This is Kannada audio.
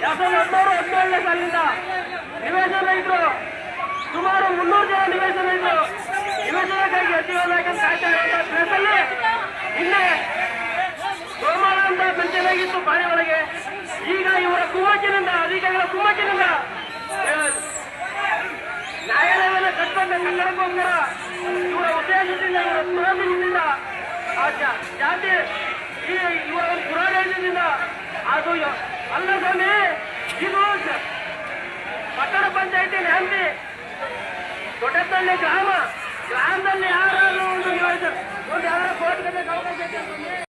ಸಾವಿರದ ಹದಿನಾರು ಹದಿನೇಳನೇ ಸಾಲಿನಿಂದ ನಿವೇಶನ ಇದ್ರು ಸುಮಾರು ಮುನ್ನೂರು ಜನ ನಿವೇಶನ ಇದ್ರು ನಿವೇಶನಕ್ಕಾಗಿ ಅತಿವಾದ ಕಾಯ್ತಾ ಇರುವಂತಹ ಪ್ಲೇಸಲ್ಲಿ ನಿನ್ನೆ ಸೋಮವಾರ ಅಂತ ಮೆಂಚನಾಗಿತ್ತು ಬಾರಿ ಒಳಗೆ. ಈಗ ಇವರ ಕುಮ್ಮಕ್ಕಿನಿಂದ ಅಧಿಕಾರಿಗಳ ಕುಮ್ಮಕ್ಕಿನಿಂದ ನ್ಯಾಯಾಲಯವನ್ನು ಕಟ್ಟುವಂತ ಕನ್ನಡಕ್ಕೋಸ್ಕರ ಇವರ ಉದ್ದೇಶದಿಂದ ಇವರ ದುರಾದೇಶದಿಂದ ಆ ಜಾತಿ, ಈ ಇವರ ಒಂದು ಅದು ಯ- ಅಲ್ಲ ಸ್ವಾಮಿ ಇದು ಜ- ಪಟ್ಟಣ ಪಂಚಾಯತಿ ಹಂಪಿ ದೊಡ್ಡತಳ್ಳಿ ಗ್ರಾಮ ಗ್ರಾಮದಲ್ಲಿ ಯಾರಾದ್ರೂ ಒಂದು ನಿವೇಶನ ಒಂದು ಯಾರು ಕೋರ್ಟ್ಗೆ ಅವಕಾಶ ಇದೆ ಸ್ವಾಮಿ